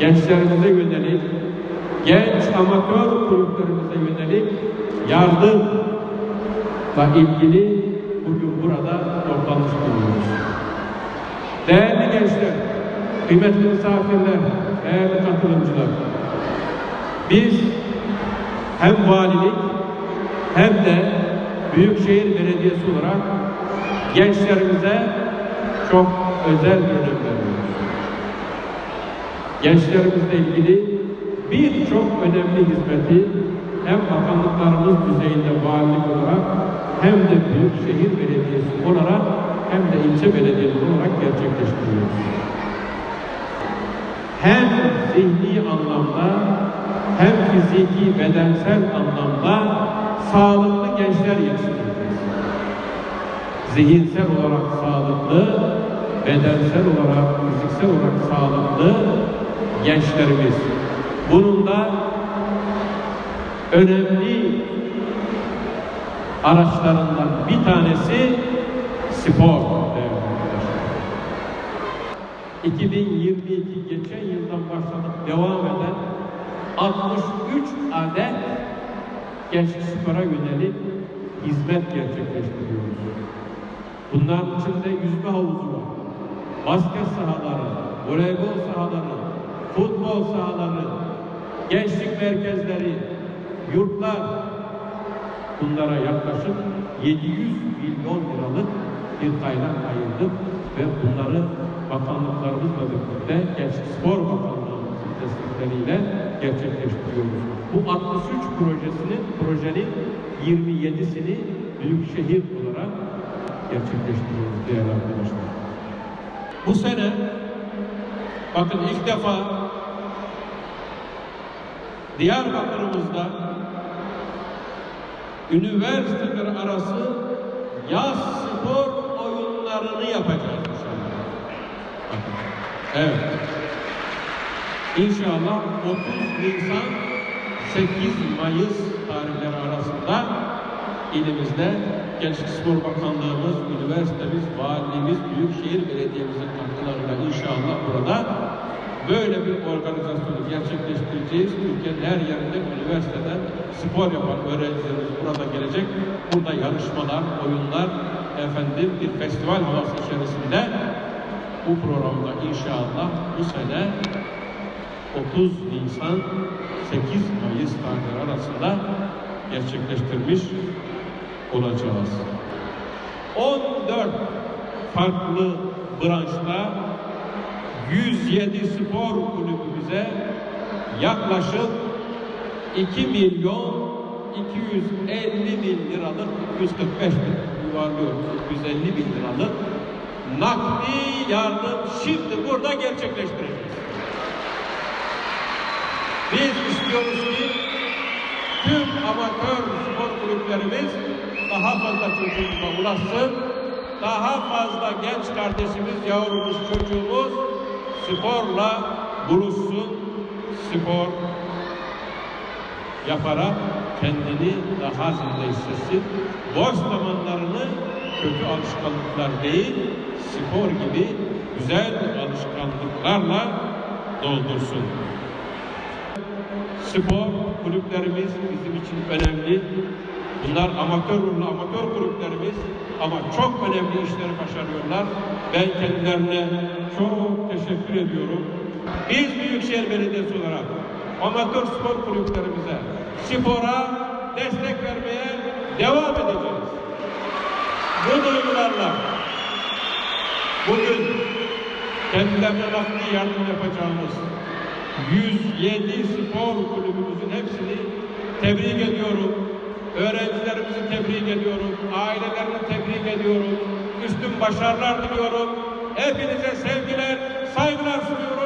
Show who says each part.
Speaker 1: Gençlerimize yönelik, genç amatör kulüplerimize yönelik yardım ile ilgili bugün burada toplanmış bulunuyoruz. Değerli gençler, kıymetli misafirler, değerli katılımcılar, biz hem valilik hem de Büyükşehir Belediyesi olarak gençlerimize çok özel önem veriyoruz gençlerimizle ilgili birçok önemli hizmeti hem bakanlıklarımız düzeyinde valilik olarak hem de büyükşehir belediyesi olarak hem de ilçe belediyeleri olarak gerçekleştiriyoruz. Hem zihni anlamda hem fiziki bedensel anlamda sağlıklı gençler yetiştireceğiz zihinsel olarak sağlıklı, bedensel olarak, fiziksel olarak sağlıklı gençlerimiz. Bunun da önemli araçlarından bir tanesi spor. değerli arkadaşlar. 2022 geçen yıldan başladık devam eden 63 adet gençlik spora yönelik hizmet gerçekleştiriyoruz. Bunların içinde yüzme havuzu var, basket sahaları, voleybol sahaları, futbol sahaları, gençlik merkezleri, yurtlar. Bunlara yaklaşık 700 milyon liralık bir kaynak ayırdık ve bunları bakanlıklarımızla birlikte Gençlik Spor Bakanlığımızın destekleriyle gerçekleştiriyoruz. Bu 63 projesinin projenin 27'sini büyükşehir olarak gerçekleştiriyoruz değerli arkadaşlar. Bu sene bakın ilk defa Diyarbakır'ımızda üniversiteler arası yaz spor oyunlarını yapacağız inşallah. Evet. İnşallah 30 Nisan 8 Mayıs tarihleri arasında ilimizde Gençlik Spor Bakanlığımız, üniversitemiz, valiliğimiz, Büyükşehir Belediye'mizin katkılarıyla inşallah burada böyle bir organizasyonu gerçekleştireceğiz. Türkiye'nin her yerinde üniversiteden spor yapan öğrencilerimiz burada gelecek. Burada yarışmalar, oyunlar, efendim bir festival havası içerisinde bu programda inşallah bu sene 30 Nisan 8 Mayıs tarihleri arasında gerçekleştirmiş olacağız. 14 farklı branşta 107 spor kulübümüze yaklaşık 2 milyon 250 bin liralık 145 bin yuvarlıyoruz 150 bin liralık nakdi yardım şimdi burada gerçekleştireceğiz. Biz istiyoruz ki tüm amatör spor kulüplerimiz daha fazla çocuğumuza ulaşsın. Daha fazla genç kardeşimiz, yavrumuz, çocuğumuz sporla buluşsun. Spor yaparak kendini daha zinde hissetsin. Boş zamanlarını kötü alışkanlıklar değil, spor gibi güzel alışkanlıklarla doldursun. Spor kulüplerimiz bizim için önemli. Bunlar amatör ruhlu amatör kulüplerimiz ama çok önemli işleri başarıyorlar. Ben kendilerine çok teşekkür ediyorum. Biz Büyükşehir Belediyesi olarak amatör spor kulüplerimize spora destek vermeye devam edeceğiz. Bu duygularla bugün kendilerine nakdi yardım yapacağımız 107 spor kulübümüzün hepsini tebrik ediyorum. Öğrencilerimizi tebrik ediyorum. Ailelerini tebrik ediyorum. Üstün başarılar diliyorum. Hepinize sevgiler, saygılar sunuyorum.